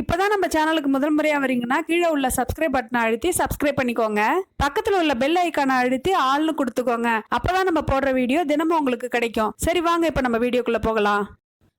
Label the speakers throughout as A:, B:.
A: இப்பதான் நம்ம சேனலுக்கு முதல் முறையாக வரீங்கன்னா கீழே உள்ள சப்ஸ்கிரைப் பட்டனை அழுத்தி சப்ஸ்கிரைப் பண்ணிக்கோங்க. பக்கத்தில் உள்ள பெல் ஐக்கானை அழுத்தி ஆள்னு கொடுத்துக்கோங்க. அப்போதான் நம்ம போடுற வீடியோ தினமும் உங்களுக்கு கிடைக்கும். சரி வாங்க இப்போ நம்ம வீடியோக்குள்ளே போகலாம்.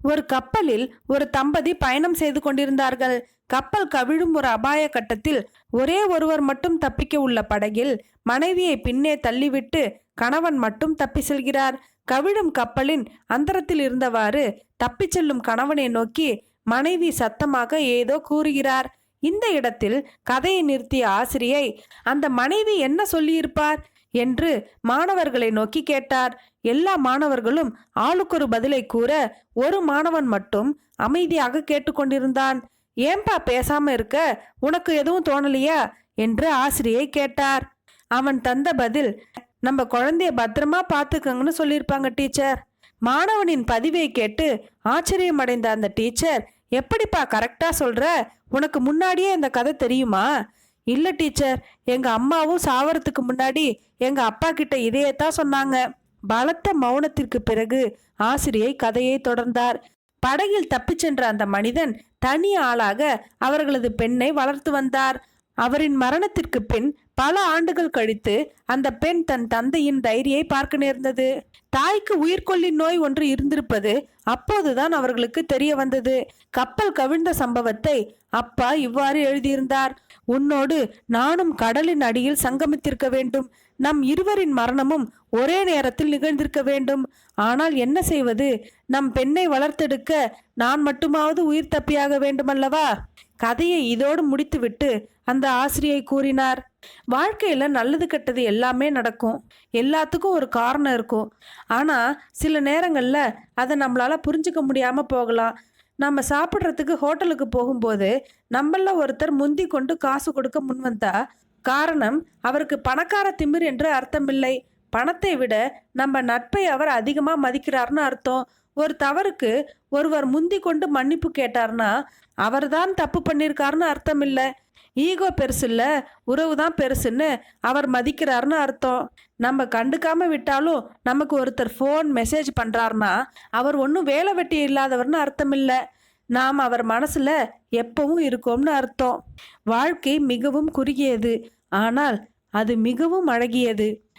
A: ஒரு கப்பலில் ஒரு தம்பதி பயணம் செய்து கொண்டிருந்தார்கள். கப்பல் கவிழும் ஒரு அபாய கட்டத்தில் ஒரே ஒருவர் மட்டும் தப்பிக்க உள்ள படகில் மனைவியை பின்னே தள்ளிவிட்டு கணவன் மட்டும் தப்பி செல்கிறார். கவிழும் கப்பலின் அந்தரத்தில் இருந்தவாறு தப்பிச் செல்லும் கணவனை நோக்கி மனைவி சத்தமாக ஏதோ கூறுகிறார். இந்த இடத்தில் கதையை நிறுத்திய ஆசிரியை அந்த மனைவி என்ன சொல்லியிருப்பார்? என்று மாணவர்களை நோக்கி கேட்டார். எல்லா மாணவர்களும் ஆளுக்கொரு பதிலை கூற ஒரு மாணவன் மட்டும் அமைதியாக கேட்டுக்கொண்டிருந்தான் ஏன்பா பேசாம இருக்க? உனக்கு எதுவும் தோணலையா? என்று ஆசிரியை கேட்டார். அவன் தந்த பதில் நம்ம குழந்தைய பத்திரமா பார்த்துக்கங்கன்னு சொல்லியிருப்பாங்க டீச்சர். மாணவனின் பதிவை கேட்டு ஆச்சரியமடைந்த அந்த டீச்சர் எப்படிப்பா கரெக்டா சொல்ற? உனக்கு முன்னாடியே இந்த கதை தெரியுமா? இல்ல டீச்சர் எங்க அம்மாவும் சாவறதுக்கு முன்னாடி எங்க அப்பா கிட்ட இதையத்தான் சொன்னாங்க. பலத்த மௌனத்திற்கு பிறகு ஆசிரியை கதையை தொடர்ந்தார். படகில் தப்பிச் சென்ற அந்த மனிதன் தனி ஆளாக அவர்களது பெண்ணை வளர்த்து வந்தார். அவரின் மரணத்திற்கு பின் பல ஆண்டுகள் கழித்து அந்த பெண் தன் தந்தையின் டைரியை பார்க்க நேர்ந்தது. தாய்க்கு உயிர்கொல்லி நோய் ஒன்று இருந்திருப்பது அப்போதுதான் அவர்களுக்கு தெரிய வந்தது. கப்பல் கவிழ்ந்த சம்பவத்தை அப்பா இவ்வாறு எழுதியிருந்தார். உன்னோடு நானும் கடலின் அடியில் சங்கமித்திருக்க வேண்டும். நம் இருவரின் மரணமும் ஒரே நேரத்தில் நிகழ்ந்திருக்க வேண்டும். ஆனால் என்ன செய்வது? நம் பெண்ணை வளர்த்தெடுக்க நான் மட்டுமாவது உயிர் தப்பியாக வேண்டுமல்லவா? கதையை இதோடு முடித்துவிட்டு அந்த ஆசிரியை கூறினார் வாழ்க்கையில் நல்லது கெட்டது எல்லாமே நடக்கும். எல்லாத்துக்கும் ஒரு காரணம் இருக்கும். ஆனால் சில நேரங்களில் அதை நம்மளால் புரிஞ்சுக்க முடியாமல் போகலாம். நம்ம சாப்பிட்றதுக்கு ஹோட்டலுக்கு போகும்போது நம்மள ஒருத்தர் முந்தி கொண்டு காசு கொடுக்க முன்வந்தா காரணம் அவருக்கு பணக்கார திமிர் என்று அர்த்தமில்லை. பணத்தை விட நம்ம நட்பை அவர் அதிகமாக மதிக்கிறார்னு அர்த்தம். ஒரு தவறுக்கு ஒருவர் முந்தி கொண்டு மன்னிப்பு கேட்டார்னா அவர்தான் தப்பு பண்ணியிருக்காருன்னு அர்த்தம் இல்லை ஈகோ பெருசு இல்லை உறவு தான் பெருசுன்னு அவர் மதிக்கிறாருன்னு அர்த்தம். நம்ம கண்டுக்காம விட்டாலும் நமக்கு ஒருத்தர் ஃபோன் மெசேஜ் பண்ணுறாருனா அவர் ஒன்றும் வேலை வெட்டி இல்லாதவர்னு அர்த்தம் இல்லை நாம் அவர் மனசில் எப்பவும் இருக்கோம்னு அர்த்தம். வாழ்க்கை மிகவும் குறுகியது. ஆனால் அது மிகவும் அழகியது.